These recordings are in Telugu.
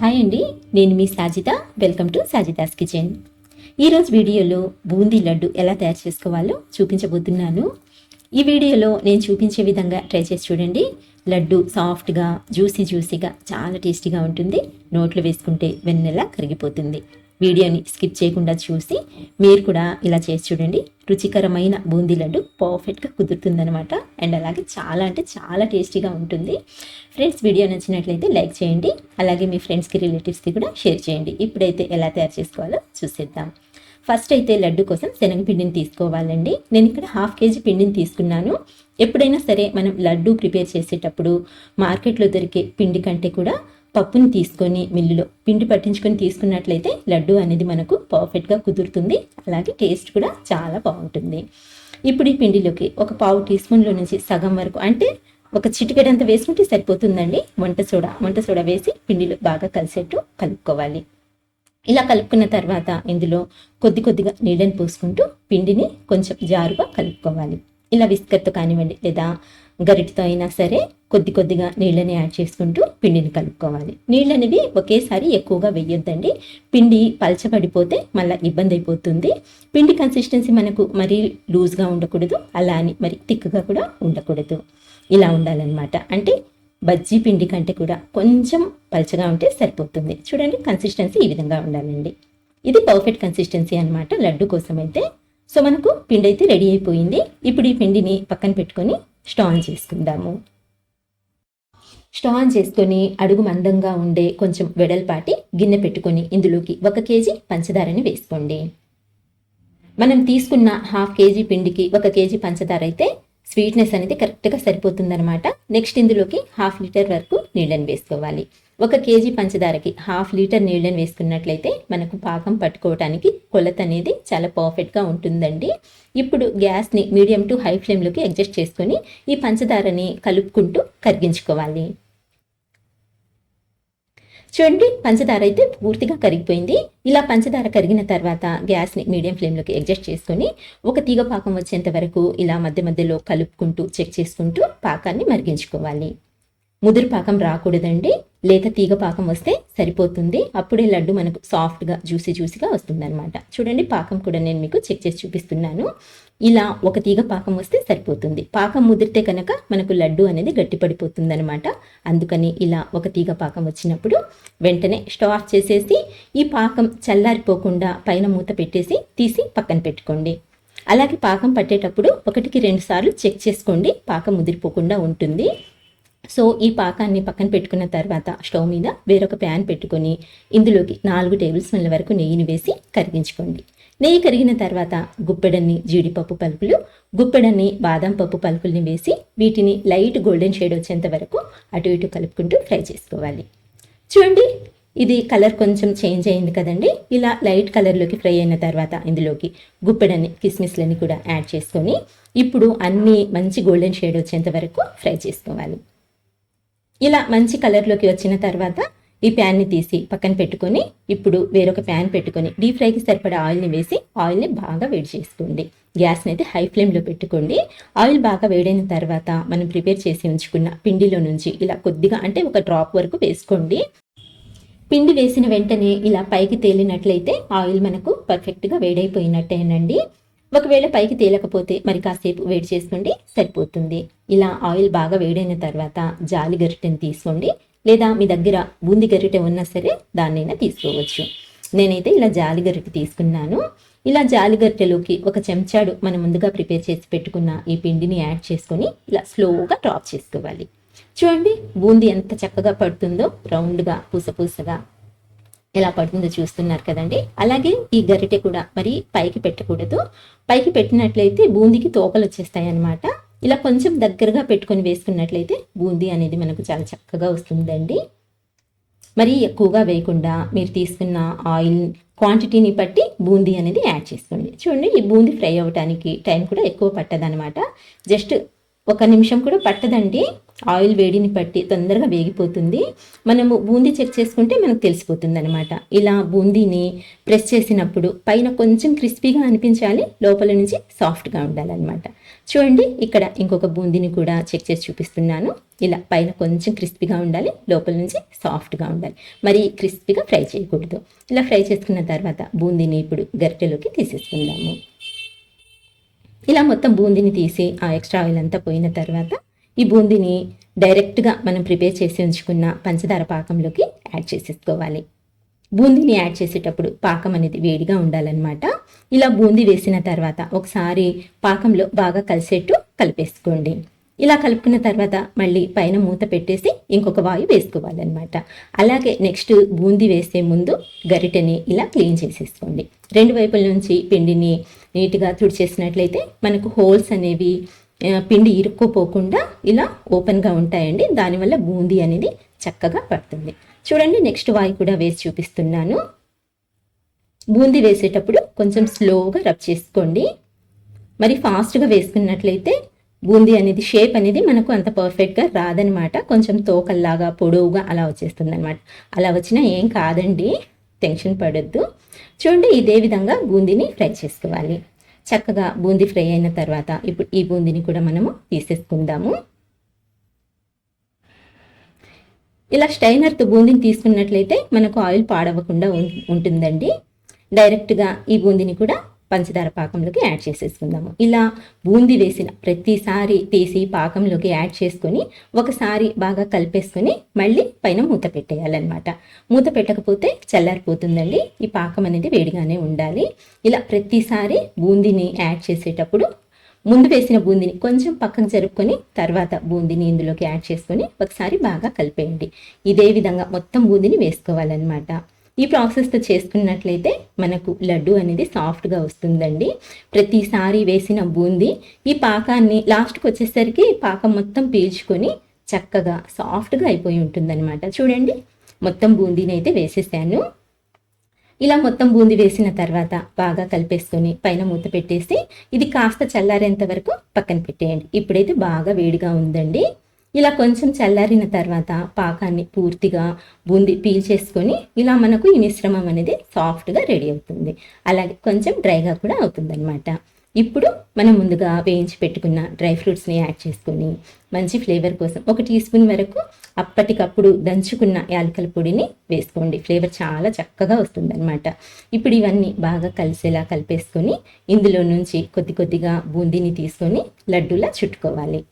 హాయ్ అండి నేను మీ Sajitha. Welcome to Sajitha's kitchen. ఈరోజు వీడియోలో బూందీ లడ్డు ఎలా తయారు చేసుకోవాలో చూపించబోతున్నాను. ఈ వీడియోలో నేను చూపించే విధంగా ట్రై చేసి చూడండి. లడ్డు సాఫ్ట్గా జ్యూసీ జ్యూసీగా చాలా టేస్టీగా ఉంటుంది. నోట్లో వేసుకుంటే వెన్నెలా కరిగిపోతుంది. వీడియోని స్కిప్ చేయకుండా చూసి మీరు కూడా ఇలా చేసి చూడండి. రుచికరమైన బూందీ లడ్డు పర్ఫెక్ట్గా కుదురుతుందనమాట అండ్ అలాగే చాలా అంటే చాలా టేస్టీగా ఉంటుంది. ఫ్రెండ్స్ వీడియో నచ్చినట్లయితే లైక్ చేయండి. అలాగే మీ ఫ్రెండ్స్కి రిలేటివ్స్కి కూడా షేర్ చేయండి. ఇప్పుడైతే ఎలా తయారు చేసుకోవాలో చూసేద్దాం. ఫస్ట్ అయితే లడ్డు కోసం శనగపిండిని తీసుకోవాలండి. నేను ఇక్కడ హాఫ్ కేజీ పిండిని తీసుకున్నాను. ఎప్పుడైనా సరే మనం లడ్డు ప్రిపేర్ చేసేటప్పుడు మార్కెట్లో దొరికే పిండి కంటే కూడా పప్పుని తీసుకొని మిల్లులో పిండి పట్టించుకొని తీసుకున్నట్లయితే లడ్డు అనేది మనకు పర్ఫెక్ట్గా కుదురుతుంది. అలాగే టేస్ట్ కూడా చాలా బాగుంటుంది. ఇప్పుడు ఈ పిండిలోకి ఒక పావు టీ స్పూన్లో నుంచి సగం వరకు అంటే ఒక చిటికెడంత వేసుకుంటే సరిపోతుందండి. వంట సోడా వంట సోడా వేసి పిండిలో బాగా కలిసేట్టు కలుపుకోవాలి. ఇలా కలుపుకున్న తర్వాత ఇందులో కొద్ది కొద్దిగా నీళ్ళని పోసుకుంటూ పిండిని కొంచెం జారుగా కలుపుకోవాలి. ఇలా విస్కర్తో కానివ్వండి లేదా గరిటితో అయినా సరే కొద్ది కొద్దిగా నీళ్ళని యాడ్ చేసుకుంటూ పిండిని కలుపుకోవాలి. నీళ్ళు అనేవి ఒకేసారి ఎక్కువగా వేయొద్దండి. పిండి పలచబడిపోతే మళ్ళీ ఇబ్బంది అయిపోతుంది. పిండి కన్సిస్టెన్సీ మనకు మరీ లూజ్గా ఉండకూడదు. అలా అని మరి థిక్గా కూడా ఉండకూడదు. ఇలా ఉండాలన్నమాట. అంటే బజ్జీ పిండి కంటే కూడా కొంచెం పలచగా ఉంటే సరిపోతుంది. చూడండి కన్సిస్టెన్సీ ఈ విధంగా ఉండాలండి. ఇది పర్ఫెక్ట్ కన్సిస్టెన్సీ అనమాట లడ్డు కోసం అయితే సో మనకు పిండి అయితే రెడీ అయిపోయింది. ఇప్పుడు ఈ పిండిని పక్కన పెట్టుకొని స్టాన్ చేసుకుందాము. స్టాన్ చేసుకొని అడుగు మందంగా ఉండే కొంచెం వెడల్పాటి గిన్నె పెట్టుకొని ఇందులోకి ఒక కేజీ పంచదారని వేసుకోండి. మనం తీసుకున్న హాఫ్ కేజీ పిండికి ఒక కేజీ పంచదార అయితే స్వీట్నెస్ అనేది కరెక్ట్గా సరిపోతుందనమాట నెక్స్ట్ ఇందులోకి హాఫ్ లీటర్ వరకు నీళ్ళని వేసుకోవాలి. ఒక కేజీ పంచదారకి హాఫ్ లీటర్ నీళ్ళని వేసుకున్నట్లయితే మనకు పాకం పట్టుకోవడానికి కొలత అనేది చాలా పర్ఫెక్ట్గా ఉంటుందండి. ఇప్పుడు గ్యాస్ని మీడియం టు హై ఫ్లేమ్లోకి అడ్జస్ట్ చేసుకొని ఈ పంచదారని కలుపుకుంటూ కరిగించుకోవాలి. చూడండి పంచదార అయితే పూర్తిగా కరిగిపోయింది. ఇలా పంచదార కరిగిన తర్వాత గ్యాస్ని మీడియం ఫ్లేమ్లోకి అడ్జస్ట్ చేసుకొని ఒక తీగ పాకం వచ్చేంత వరకు ఇలా మధ్య మధ్యలో కలుపుకుంటూ చెక్ చేసుకుంటూ పాకాన్ని మరిగించుకోవాలి. ముదురు పాకం రాకూడదండి. లేత తీగ పాకం వస్తే సరిపోతుంది. అప్పుడే లడ్డు మనకు సాఫ్ట్గా జ్యూసీ జ్యూసీగా వస్తుందన్నమాట. చూడండి పాకం కూడా నేను మీకు చెక్ చేసి చూపిస్తున్నాను. ఇలా ఒక తీగ పాకం వస్తే సరిపోతుంది. పాకం ముదిరితే కనుక మనకు లడ్డు అనేది గట్టిపడిపోతుంది అనమాట అందుకని ఇలా ఒక తీగ పాకం వచ్చినప్పుడు వెంటనే స్టవ్ ఆఫ్ చేసేసి ఈ పాకం చల్లారిపోకుండా పైన మూత పెట్టేసి తీసి పక్కన పెట్టుకోండి. అలాగే పాకం పట్టేటప్పుడు ఒకటికి రెండు సార్లు చెక్ చేసుకోండి. పాకం ముదిరిపోకుండా ఉంటుంది. సో ఈ పాకాన్ని పక్కన పెట్టుకున్న తర్వాత స్టవ్ మీద వేరొక ప్యాన్ పెట్టుకొని ఇందులోకి నాలుగు టేబుల్ స్పూన్ల వరకు నెయ్యిని వేసి కరిగించుకోండి. నెయ్యి కరిగిన తర్వాత గుప్పెడన్ని జీడిపప్పు పలుకులు గుప్పెడన్ని బాదం పప్పు పలుకుల్ని వేసి వీటిని లైట్ గోల్డెన్ షేడ్ వచ్చేంత వరకు అటు ఇటు కలుపుకుంటూ ఫ్రై చేసుకోవాలి. చూడండి ఇది కలర్ కొంచెం చేంజ్ అయింది కదండి. ఇలా లైట్ కలర్లోకి ఫ్రై అయిన తర్వాత ఇందులోకి గుప్పెడని కిస్మిస్లని కూడా యాడ్ చేసుకొని ఇప్పుడు అన్నీ మంచి గోల్డెన్ షేడ్ వచ్చేంత వరకు ఫ్రై చేసుకోవాలి. ఇలా మంచి కలర్లోకి వచ్చిన తర్వాత ఈ ప్యాన్ని తీసి పక్కన పెట్టుకొని ఇప్పుడు వేరొక ప్యాన్ పెట్టుకొని డీప్ ఫ్రైకి సరిపడా ఆయిల్ని వేసి ఆయిల్ని బాగా వేడి చేసుకోండి. గ్యాస్ని అయితే హై ఫ్లేమ్లో పెట్టుకోండి. ఆయిల్ బాగా వేడైన తర్వాత మనం ప్రిపేర్ చేసి ఉంచుకున్న పిండిలో నుంచి ఇలా కొద్దిగా అంటే ఒక డ్రాప్ వరకు వేసుకోండి. పిండి వేసిన వెంటనే ఇలా పైకి తేలినట్లయితే ఆయిల్ మనకు పర్ఫెక్ట్గా వేడైపోయినట్టేనండి. ఒకవేళ పైకి తేలకపోతే మరి కాసేపు వేడి చేసుకోండి సరిపోతుంది. ఇలా ఆయిల్ బాగా వేడైన తర్వాత జాలి గరిటెని తీసుకోండి. లేదా మీ దగ్గర బూంది గరిటె ఉన్నా సరే దాన్నైనా తీసుకోవచ్చు. నేనైతే ఇలా జాలి గరిటె తీసుకున్నాను. ఇలా జాలి గరిటెలోకి ఒక చెంచాడు మనం ముందుగా ప్రిపేర్ చేసి పెట్టుకున్న ఈ పిండిని యాడ్ చేసుకొని ఇలా స్లోగా డ్రాప్ చేసుకోవాలి. చూడండి బూంది ఎంత చక్కగా పడుతుందో రౌండ్గా పూస పూసగా ఎలా పడుతుందో చూస్తున్నారు కదండి. అలాగే ఈ గరిటె కూడా మరి పైకి పెట్టకూడదు. పైకి పెట్టినట్లయితే బూందీకి తోకలు వచ్చేస్తాయి అన్నమాట ఇలా కొంచెం దగ్గరగా పెట్టుకొని వేసుకున్నట్లయితే బూందీ అనేది మనకు చాలా చక్కగా వస్తుందండి. మరి ఎక్కువగా వేయకుండా మీరు తీసుకున్న ఆయిల్ క్వాంటిటీని బట్టి బూందీ అనేది యాడ్ చేసుకోండి. చూడండి ఈ బూందీ ఫ్రై అవ్వడానికి టైం కూడా ఎక్కువ పట్టదనమాట జస్ట్ ఒక నిమిషం కూడా పట్టదండి. ఆయిల్ వేడిని పట్టి తొందరగా వేగిపోతుంది. మనము బూందీ చెక్ చేసుకుంటే మనకు తెలిసిపోతుంది అనమాట ఇలా బూందీని ప్రెస్ చేసినప్పుడు పైన కొంచెం క్రిస్పీగా అనిపించాలి లోపల నుంచి సాఫ్ట్గా ఉండాలన్నమాట. చూడండి ఇక్కడ ఇంకొక బూందీని కూడా చెక్ చేసి చూపిస్తున్నాను. ఇలా పైన కొంచెం క్రిస్పీగా ఉండాలి లోపల నుంచి సాఫ్ట్గా ఉండాలి. మరి క్రిస్పీగా ఫ్రై చేయకూడదు. ఇలా ఫ్రై చేసుకున్న తర్వాత బూందీని ఇప్పుడు గరిటెలోకి తీసేసుకుందాము. ఇలా మొత్తం బూందీని తీసి ఆ ఎక్స్ట్రా ఆయిల్ అంతా పోయిన తర్వాత ఈ బూందీని డైరెక్ట్గా మనం ప్రిపేర్ చేసి ఉంచుకున్న పంచదార పాకంలోకి యాడ్ చేసేసుకోవాలి. బూందీని యాడ్ చేసేటప్పుడు పాకం అనేది వేడిగా ఉండాలన్నమాట. ఇలా బూందీ వేసిన తర్వాత ఒకసారి పాకంలో బాగా కలిసేట్టు కలిపేసుకోండి. ఇలా కలుపుకున్న తర్వాత మళ్ళీ పైన మూత పెట్టేసి ఇంకొక వాయు వేసుకోవాలన్నమాట. అలాగే నెక్స్ట్ బూందీ వేసే ముందు గరిటెని ఇలా క్లీన్ చేసేసుకోండి. రెండు వైపుల నుంచి పిండిని నీట్గా తుడిచేసినట్లయితే మనకు హోల్స్ అనేవి పిండి ఇరుక్కుపోకుండా ఇలా ఓపెన్గా ఉంటాయండి. దానివల్ల బూందీ అనేది చక్కగా పడుతుంది. చూడండి నెక్స్ట్ వాయి కూడా వేసి చూపిస్తున్నాను. బూందీ వేసేటప్పుడు కొంచెం స్లోగా రబ్ చేసుకోండి. మరి ఫాస్ట్గా వేసుకున్నట్లయితే బూందీ అనేది షేప్ అనేది మనకు అంత పర్ఫెక్ట్గా రాదనమాట. కొంచెం తోకల్లాగా పొడవుగా అలా వచ్చేస్తుంది అనమాట అలా వచ్చినా ఏం కాదండి. టెన్షన్ పడొద్దు. చూడండి ఇదే విధంగా బూందీని ఫ్రై చేసుకోవాలి. చక్కగా బూందీ ఫ్రై అయిన తర్వాత ఇప్పుడు ఈ బూందీని కూడా మనము తీసేసుకుందాము. ఇలా స్టైనర్తో బూందీని తీసుకున్నట్లయితే మనకు ఆయిల్ పాడవకుండా ఉంటుందండి. డైరెక్ట్గా ఈ బూందీని కూడా పంచదార పాకంలోకి యాడ్ చేసేసుకుందాము. ఇలా బూందీ వేసిన ప్రతిసారి తీసి పాకంలోకి యాడ్ చేసుకొని ఒకసారి బాగా కలిపేసుకొని మళ్ళీ పైన మూత పెట్టేయాలన్నమాట. మూత పెట్టకపోతే చల్లారిపోతుందండి. ఈ పాకం అనేది వేడిగానే ఉండాలి. ఇలా ప్రతిసారి బూందీని యాడ్ చేసేటప్పుడు ముందు వేసిన బూందీని కొంచెం పక్కకు జరుపుకొని తర్వాత బూందీని ఇందులోకి యాడ్ చేసుకొని ఒకసారి బాగా కలిపేయండి. ఇదే విధంగా మొత్తం బూందీని వేసుకోవాలన్నమాట. ఈ ప్రాసెస్తో చేసుకున్నట్లయితే మనకు లడ్డు అనేది సాఫ్ట్గా వస్తుందండి. ప్రతిసారి వేసిన బూందీ ఈ పాకాన్ని లాస్ట్కి వచ్చేసరికి పాకం మొత్తం పీల్చుకొని చక్కగా సాఫ్ట్గా అయిపోయి ఉంటుందన్నమాట. చూడండి మొత్తం బూందీని అయితే వేసేసాను. ఇలా మొత్తం బూందీ వేసిన తర్వాత బాగా కలిపేసుకొని పైన మూత పెట్టేసి ఇది కాస్త చల్లారేంత వరకు పక్కన పెట్టేయండి. ఇప్పుడైతే బాగా వేడిగా ఉందండి. ఇలా కొంచెం చల్లారిన తర్వాత పాకాన్ని పూర్తిగా బూంది పీల్చేసుకొని ఇలా మనకు ఈ మిశ్రమం అనేది సాఫ్ట్గా రెడీ అవుతుంది. అలాగే కొంచెం డ్రైగా కూడా అవుతుందన్నమాట. ఇప్పుడు మనం ముందుగా వేయించి పెట్టుకున్న డ్రై ఫ్రూట్స్ని యాడ్ చేసుకొని మంచి ఫ్లేవర్ కోసం ఒక టీ స్పూన్ వరకు అప్పటికప్పుడు దంచుకున్న యాలకల పొడిని వేసుకోండి. ఫ్లేవర్ చాలా చక్కగా వస్తుందన్నమాట. ఇప్పుడు ఇవన్నీ బాగా కలిసేలా కలిపేసుకొని ఇందులో నుంచి కొద్ది కొద్దిగా బూందీని తీసుకొని లడ్డూలా చుట్టుకోవాలి.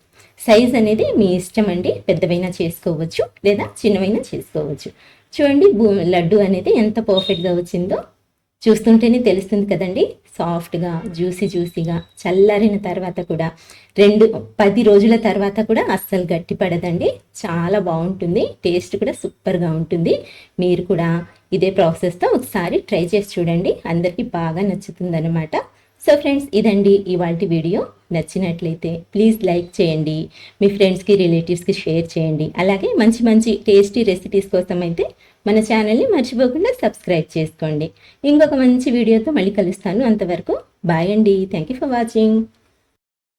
సైజ్ అనేది మీ ఇష్టం అండి. పెద్దవైనా చేసుకోవచ్చు లేదా చిన్నవైనా చేసుకోవచ్చు. చూడండి లడ్డు అనేది ఎంత పర్ఫెక్ట్గా వచ్చిందో. చూస్తుంటేనే తెలుస్తుంది కదండి. సాఫ్ట్గా జ్యూసీ జ్యూసీగా చల్లారిన తర్వాత కూడా రెండు పది రోజుల తర్వాత కూడా అస్సలు గట్టి పడదండి. చాలా బాగుంటుంది. టేస్ట్ కూడా సూపర్గా ఉంటుంది. మీరు కూడా ఇదే ప్రాసెస్తో ఒకసారి ట్రై చేసి చూడండి. అందరికీ బాగా నచ్చుతుంది అనమాట సో ఫ్రెండ్స్ ఇదండి ఇవాళ వీడియో. నచ్చినట్లయితే ప్లీజ్ లైక్ చేయండి మీ ఫ్రెండ్స్కి రిలేటివ్స్కి షేర్ చేయండి. అలాగే మంచి మంచి టేస్టీ రెసిపీస్ కోసం అయితే మన ఛానల్ని మర్చిపోకుండా సబ్స్క్రైబ్ చేసుకోండి. ఇంకొక మంచి వీడియోతో మళ్ళీ కలుస్తాను. అంతవరకు బాయ్ అండి. Thank you for watching.